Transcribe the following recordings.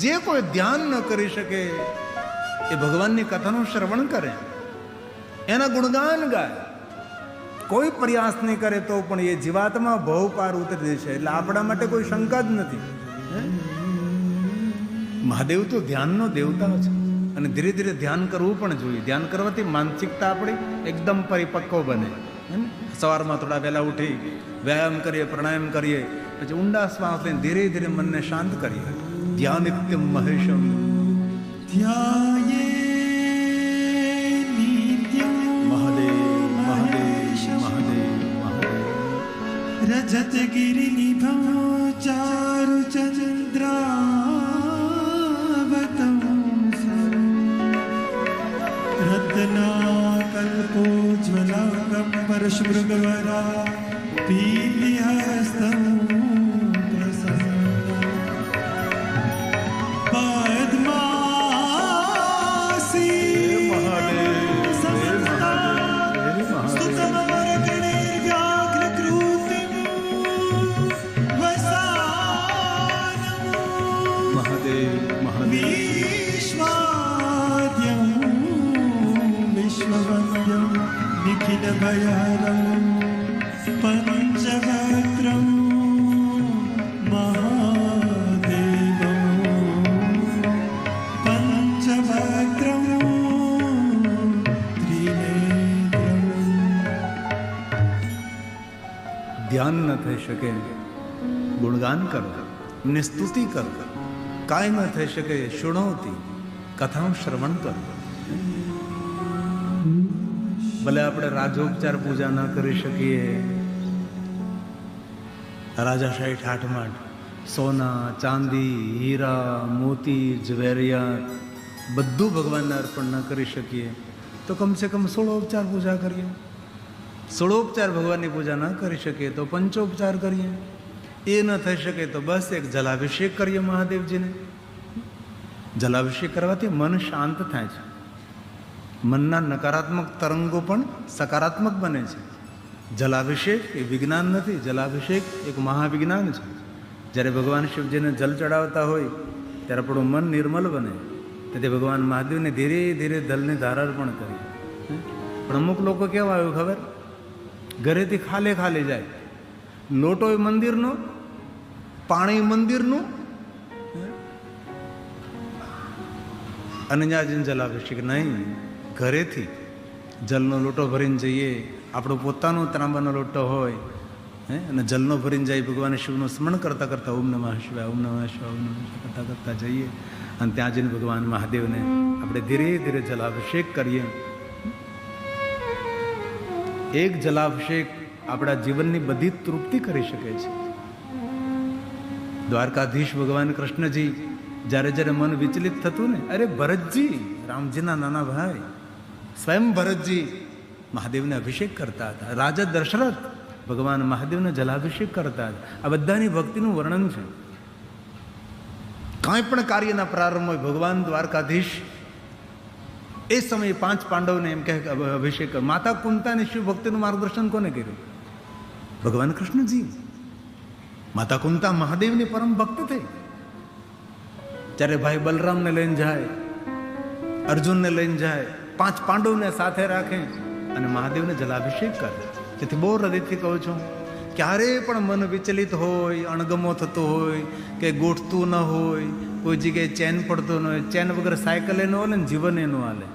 જે કોઈ ધ્યાન ન કરી શકે, એ ભગવાનની કથાનું શ્રવણ કરે. એના ગુણગાન ગાય. કોઈ પ્રયાસ નહીં કરે તો પણ એ જીવાતમાં ભવ પાર ઉતરી જશે એટલે આપણા માટે કોઈ શંકા જ નથી? મહાદેવ તો ધ્યાનનો દેવતા છે. અને ધીરે ધીરે ધ્યાન કરવું પણ જોઈએ. ધ્યાન કરવાથી માનસિકતા આપણી એકદમ પરિપક્વ બને? સવારમાં થોડા વહેલા ઉઠી વ્યાયામ કરીએ, પ્રાણાયામ કરીએ. પછી ઊંડા શ્વાસ લઈને ધીરે ધીરે મનને શાંત કરીએ. ધ્યાનિત્યમ મહેશમ. ધ્યાયે નિત્યમ મહાદેવ મહાદેવ મહાદેવ. મહાદેવ રજતગિરિનિભં ચારુ ચંદ્રાવતં રત્નાકલ્પોજ્વલાકં પરશુમૃગવરા પીલિહસ્तं भयालं पञ्चवक्त्रं महादेवं पञ्चवक्त्रं त्रिनेत्रं ધ્યાન ન થઈ શકે ગુણગાન કરો ને સ્તુતિ કરો કાંઈ ન થઈ શકે શુણવતી કથાનું શ્રવણ કરો ભલે આપણે રાજોપચાર પૂજા ન કરી શકીએ. રાજાશાહી ઠાઠમાઠ સોના, ચાંદી, હીરા, મોતી ઝવેરિયા બધું ભગવાનને અર્પણ ન કરી શકીએ. તો કમસે કમ સોળોપચાર પૂજા કરીએ. સોળોપચાર ભગવાનની પૂજા ન કરી શકીએ તો પંચોપચાર કરીએ. એ ન થઈ શકે તો બસ એક જલાભિષેક કરીએ મહાદેવજીને. જલાભિષેક કરવાથી મન શાંત થાય છે. મનના નકારાત્મક તરંગો પણ સકારાત્મક બને છે. જલાભિષેક એ વિજ્ઞાન નથી, જલાભિષેક એક મહાવિજ્ઞાન છે. જ્યારે ભગવાન શિવજીને જલ ચડાવતા હોય, ત્યારે આપણું મન નિર્મલ બને. તેથી ભગવાન મહાદેવને ધીરે ધીરે જલની ધારણ પણ કરી. પણ અમુક લોકો કેવા આવ્યું ખબર? ઘરેથી ખાલે ખાલી જાય. લોટો મંદિરનો, પાણી મંદિરનું અને જ્યાં જઈને જલાભિષેક નહીં. ઘરેથી જલનો લોટો ભરીને જઈએ. આપણો પોતાનો ત્રાંબાનો લોટો હોય, હે? અને જલનો ભરીને જાય ભગવાન શિવનું સ્મરણ કરતાં કરતાં ઓમ નમઃ શિવાય, ઓમ નમઃ શિવાય, ઓમ નમઃ શિવાય કરતાં કરતાં જઈએ. અને ત્યાં જઈને ભગવાન મહાદેવને આપણે ધીરે ધીરે જલાભિષેક કરીએ. એક જલાભિષેક આપણા જીવનની બધી તૃપ્તિ કરી શકે છે. દ્વારકાધીશ ભગવાન કૃષ્ણજી જ્યારે જ્યારે મન વિચલિત થતું ને, અરે ભરતજી, રામજીના નાના ભાઈ સ્વયં ભરતજી મહાદેવને અભિષેક કરતા હતા. રાજા દશરથ ભગવાન મહાદેવને જલાભિષેક કરતા હતા. આ બધાની ભક્તિનું વર્ણન છે. કાંઈ પણ કાર્યના પ્રારંભ હોય, ભગવાન દ્વારકાધીશ એ સમયે પાંચ પાંડવને એમ કહે અભિષેક. માતા કુંતાને શિવ ભક્તિનું માર્ગદર્શન કોને કર્યું? ભગવાન કૃષ્ણજી. માતા કુંતા મહાદેવની પરમ ભક્ત થઈ. જ્યારે ભાઈ બલરામને લઈને જાય, અર્જુનને લઈને જાય પાંચ પાંડવને સાથે રાખે અને મહાદેવને જલાભિષેક કરે. તેથી બહુ હૃદયથી કહું છું ક્યારે પણ મન વિચલિત હોય, અણગમો થતો હોય, કે ગોઠતું ન હોય, કોઈ જગ્યાએ ચેન પડતો ન હોય, ચેન વગર સાયકલ એનો હાલે ને જીવન એનું હાલે.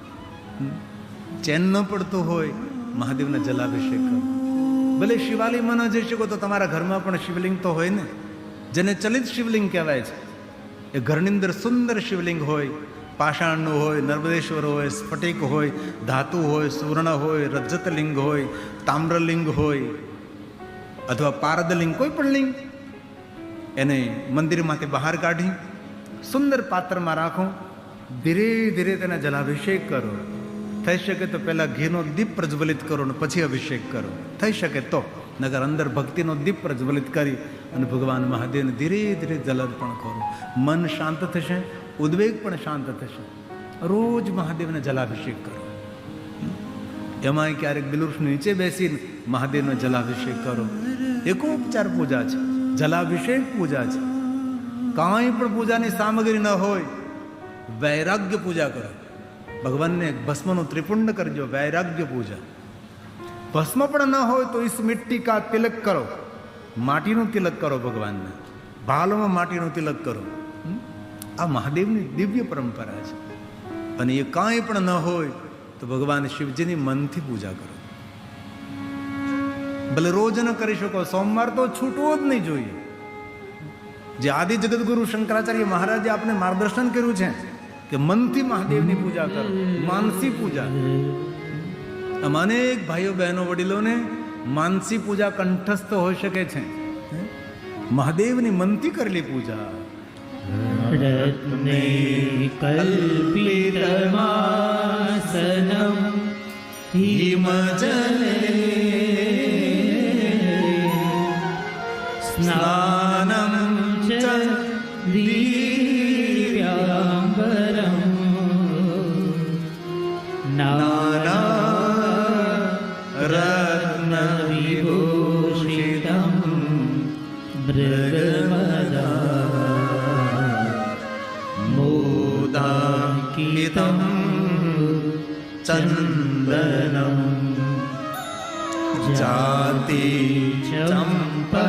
ચેન ન પડતું હોય, મહાદેવને જલાભિષેક કરો. ભલે શિવાલી ન જઈ શકો તો તમારા ઘરમાં પણ શિવલિંગ તો હોય ને? જેને ચલિત શિવલિંગ કહેવાય છે, એ ઘરની અંદર સુંદર શિવલિંગ હોય પાષાણનું હોય, નર્મદેશ્વર હોય, સ્ફટિક હોય, ધાતુ હોય, સુવર્ણ હોય, રજતલિંગ હોય, તામ્રલિંગ હોય, અથવા પારદલિંગ, કોઈ પણ લિંગ, એને મંદિરમાંથી બહાર કાઢી, સુંદર પાત્રમાં રાખો, ધીરે ધીરે તેના જલાભિષેક કરો. થઈ શકે તો પહેલાં ઘીનો દીપ પ્રજ્વલિત કરો અને પછી અભિષેક કરો. થઈ શકે તો નગર અંદર ભક્તિનો દીપ પ્રજ્વલિત કરી અને ભગવાન મહાદેવને ધીરે ધીરે જલ અર્પણ કરો. મન શાંત થશે ઉદ્વેગ પણ શાંત થશે. રોજ મહાદેવને જલાભિષેક કરો. એમાંય ક્યારેક બિલુષ નીચે બેસીને મહાદેવનો જલાભિષેક કરો. એકોપચાર પૂજા છે. જલાભિષેક પૂજા છે. કાંઈ પણ પૂજાની સામગ્રી ન હોય, વૈરાગ્ય પૂજા કરો. ભગવાનને ભસ્મનું ત્રિપુંડ કરજો, વૈરાગ્ય પૂજા. ભસ્મ પણ ન હોય તો ઈસ મિટ્ટી કા તિલક કરો. માટીનું તિલક કરો ભગવાનને. ભાલોમાં માટીનું તિલક કરો? આ મહાદેવની દિવ્ય પરંપરા છે. અને એ કાંઈ પણ ન હોય તો ભગવાન શિવજીની મનથી પૂજા કરો. ભલે રોજ ન કરી શકો, સોમવાર તો છૂટવો જ નહીં જોઈએ. જે આદિ જગદગુરુ શંકરાચાર્ય મહારાજે આપણે માર્ગદર્શન કર્યું છે કે મનથી મહાદેવની પૂજા કરો, માનસી પૂજા. આમ અનેક ભાઈઓ બહેનો વડીલોને માનસી પૂજા કંઠસ્થ હોઈ શકે છે. મહાદેવની મનથી કરેલી પૂજા. रत्ने कल्पितमासनं हिमजले चम्पकपील्वपत्र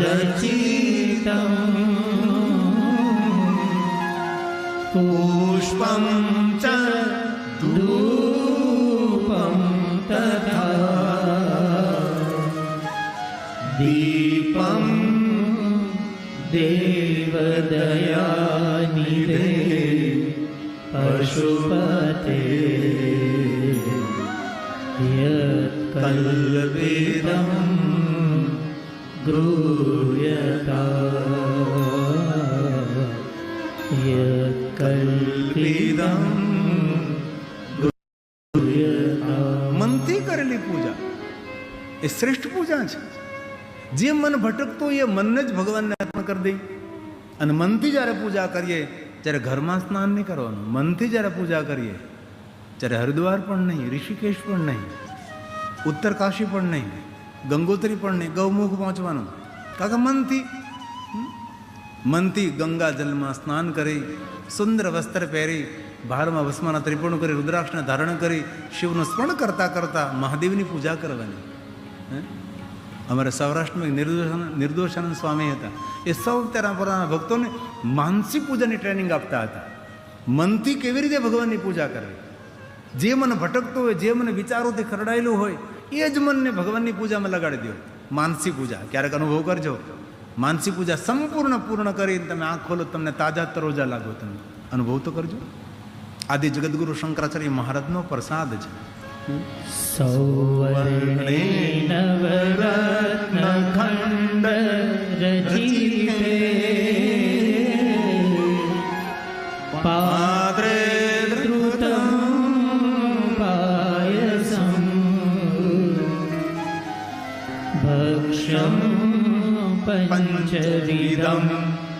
रचितम् पुष्पं च धूपं तथा दीपं देवदयानिधे पशुपते यत्कल्पितं गृह्यता यत्कल्पितं गृह्यता મનથી કરેલી પૂજા એ શ્રેષ્ઠ પૂજા છે જે મન ભટકતું એ મનને જ ભગવાનને અર્પણ કરી દઈ અને મનથી જ્યારે પૂજા કરીએ ત્યારે ઘરમાં સ્નાન નહીં કરવાનું મનથી જ્યારે પૂજા કરીએ ત્યારે હરિદ્વાર પણ નહીં ઋષિકેશ પણ નહીં ઉત્તર કાશી પણ નહીં, ગંગોત્રી પણ નહીં, ગૌમુખ પહોંચવાનું. કાકા, મનથી મનથી ગંગા જલમાં સ્નાન કરી, સુંદર વસ્ત્ર પહેરી, ભારમાં ભસ્માના ત્રિપુણ કરી, રુદ્રાક્ષને ધારણ કરી, શિવનું સ્મરણ કરતાં કરતાં મહાદેવની પૂજા કરવાની? અમારા સૌરાષ્ટ્રમાં નિર્દોષાનંદ નિર્દોષાનંદ સ્વામી હતા. એ સૌ તેના પોતાના ભક્તોને માનસી પૂજાની ટ્રેનિંગ આપતા હતા. મનથી કેવી રીતે ભગવાનની પૂજા કરવી? જે મને ભટકતું હોય, જે મને વિચારોથી ખરડાયેલું હોય એ જ મનને ભગવાનની પૂજામાં લગાડી દો. માનસી પૂજા ક્યારેક અનુભવ કરજો. માનસી પૂજા સંપૂર્ણ પૂર્ણ કરીને તમે આંખ ખોલો તમને તાજા તરોજા લાગો તમને. અનુભવ તો કરજો. આદિ જગદગુરુ શંકરાચાર્ય મહારાજનો પ્રસાદ છે. પા પંચરીદમ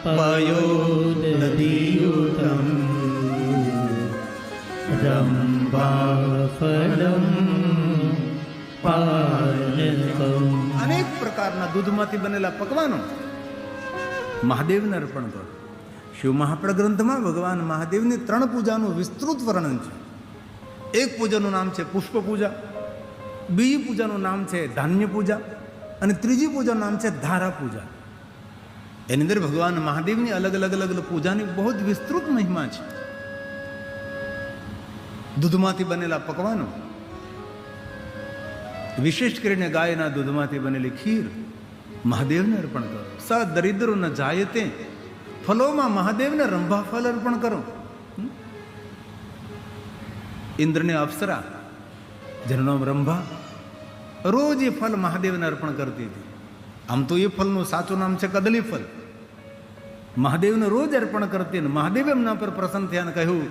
પયોદદીયુતમ અનેક પ્રકારના દૂધમાંથી બનેલા પકવાનો મહાદેવને અર્પણ કરો શિવ મહાપ્ર ગ્રંથમાં ભગવાન મહાદેવની ત્રણ પૂજાનું વિસ્તૃત વર્ણન છે એક પૂજાનું નામ છે પુષ્પ પૂજા બીજી પૂજાનું નામ છે ધાન્ય પૂજા અને ત્રીજી પૂજાનું નામ છે ધારા પૂજા એની અંદર ભગવાન મહાદેવની અલગ અલગ અલગ અલગ પૂજાની બહુ જ વિસ્તૃત મહિમા છે. દૂધમાંથી બનેલા પકવાનો, વિશેષ કરીને ગાયના દૂધમાંથી બનેલી ખીર, મહાદેવને અર્પણ કરો. સ દરિદ્રો ન જાય તે, ફલોમાં મહાદેવને રંભા ફલ અર્પણ કરો? ઇન્દ્રને અપ્સરા, જેનું નામ રંભા, રોજ એ ફલ મહાદેવને અર્પણ કરતી હતી. આમ તો એ ફલનું સાચું નામ છે કદલી ફલ. મહાદેવને રોજ અર્પણ કરતી અને મહાદેવ એમના પર પ્રસન્ન થયા અને કહ્યું,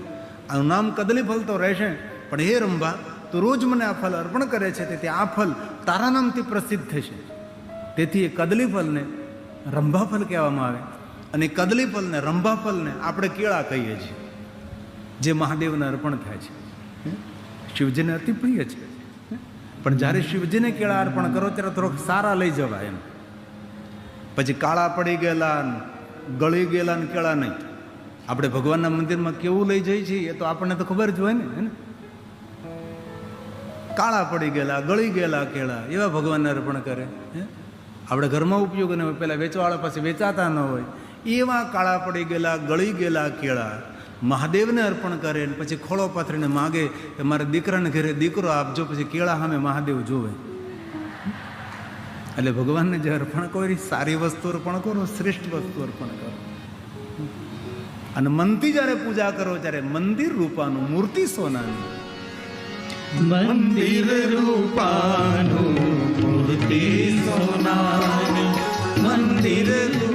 આનું નામ કદલી ફલ તો રહેશે, પણ હે રંભા, તું રોજ મને આ ફલ અર્પણ કરે છે, તેથી આ ફલ તારા નામથી પ્રસિદ્ધ થશે. તેથી એ કદલી ફલને રંભા ફલ કહેવામાં આવે અને કદલી ફલને રંભા ફલને આપણે કેળા કહીએ છીએ, જે મહાદેવને અર્પણ થાય છે? શિવજીને અતિ પ્રિય છે. પણ જ્યારે શિવજીને કેળા અર્પણ કરો ત્યારે થોડોક સારા લઈ જવાય એમ. પછી કાળા પડી ગયેલા ગળી ગયેલા ને કેળા નહીં. આપણે ભગવાનના મંદિરમાં કેવું લઈ જઈએ છીએ એ તો આપણને તો ખબર જ હોય ને, હે કાળા પડી ગયેલા, ગળી ગયેલા કેળા, એવા ભગવાનને અર્પણ કરે, હે? આપણે ઘરમાં ઉપયોગ ન હોય પહેલાં વેચવાવાળા પાસે વેચાતા ન હોય, એવા કાળા પડી ગયેલા, ગળી ગયેલા કેળા મહાદેવને અર્પણ કરે ને પછી ખોળો પાથરીને માગે કે મારા દીકરાને ઘરે દીકરો આપજો, પછી કેળા સામે મહાદેવ જોવે એટલે ભગવાનને જે અર્પણ કરો, સારી વસ્તુ અર્પણ કરો, શ્રેષ્ઠ વસ્તુ અર્પણ કરો. અને મનથી જ્યારે પૂજા કરો, ત્યારે મંદિર રૂપાનું મૂર્તિ સોનાની. મંદિર રૂપાનું મૂર્તિ સોનાની. મંદિર રૂપાનું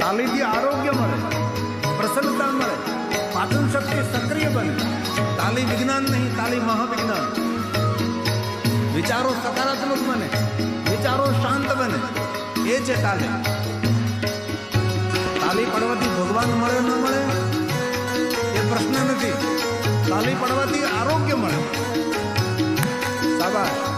તાલીથી આરોગ્ય મળે, પ્રસન્નતા મળે, પાચન શક્તિ સક્રિય બને. તાલી વિજ્ઞાન નહીં, તાલી મહાવિજ્ઞાન. વિચારો સકારાત્મક બને, વિચારો શાંત બને, એ છે તાલી. તાલી પડવાથી ભગવાન મળે ન મળે? એ પ્રશ્ન નથી. તાલી પડવાથી આરોગ્ય મળે. શાબાશ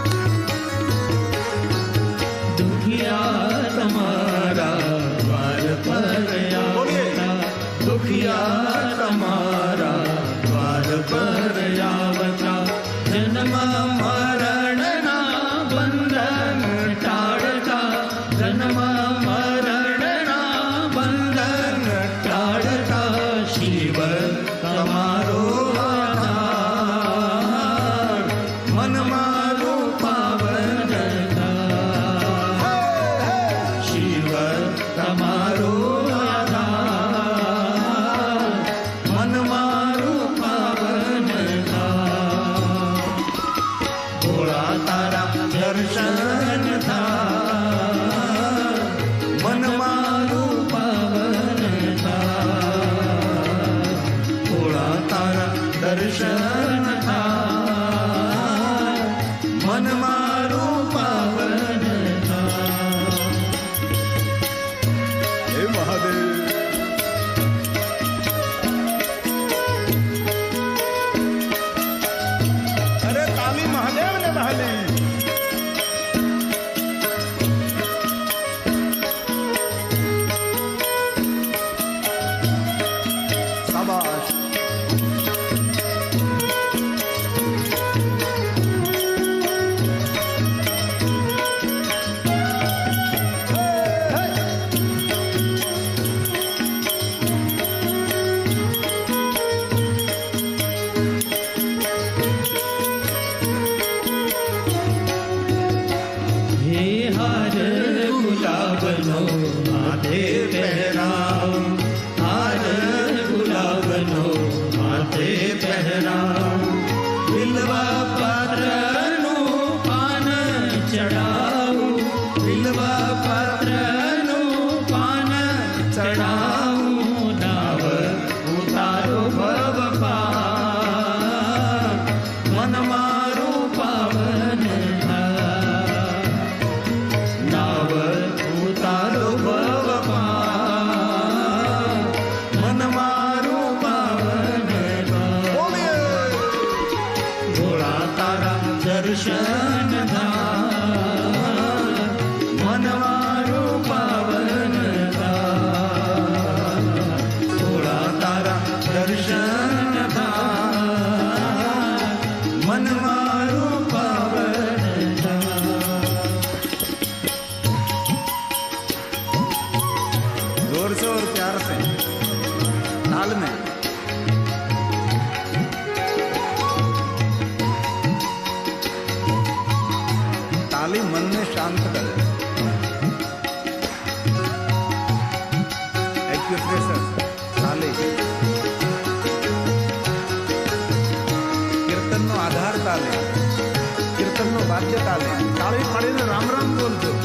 सारे पड़े राम राम बोलते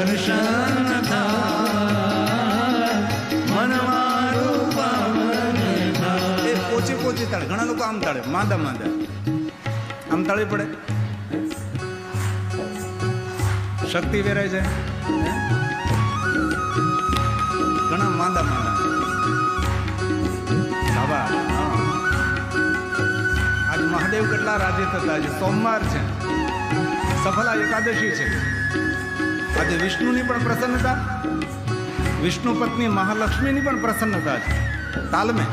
દર્શન એ પોચી પોચી તાળે, ઘણા લોકો આમ તાળે, માંદા માંદા. આમ તાળી પડે. શક્તિ વેરાય છે. ઘણા માંદા માંદા. સાબા આજ મહાદેવ કેટલા રાજે થતા છે. સોમવાર છે. સફલા એકાદશી છે. આજે વિષ્ણુની પણ પ્રસન્નતા વિષ્ણુ પત્ની મહાલક્ષ્મીની પણ પ્રસન્નતા છે. તાલમે.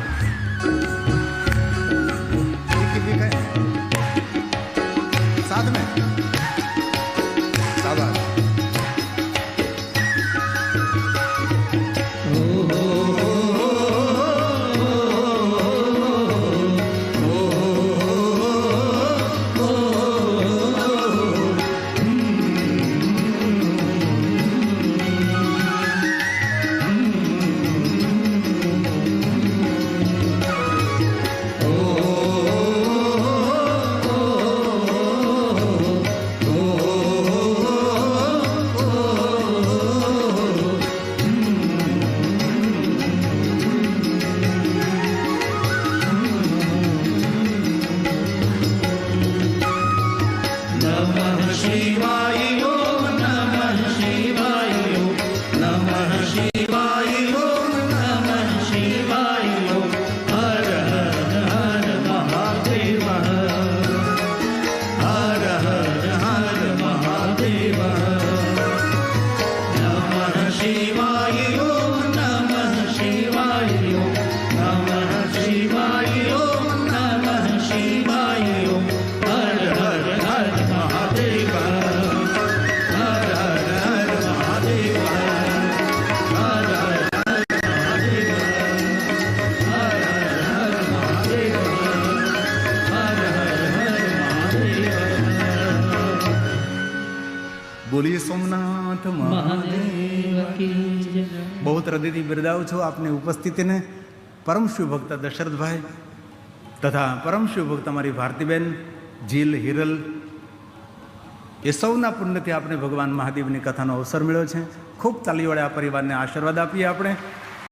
બિરદાવું છું આપની ઉપસ્થિતિને. પરમ શિવભક્ત દશરથભાઈ તથા પરમ શિવભક્ત અમારી ભારતીબેન જીલ, હિરલ, એ સૌના પુણ્યથી આપણે ભગવાન મહાદેવની કથાનો અવસર મળ્યો છે. ખૂબ તાલી આ પરિવારને આશીર્વાદ આપીએ આપણે.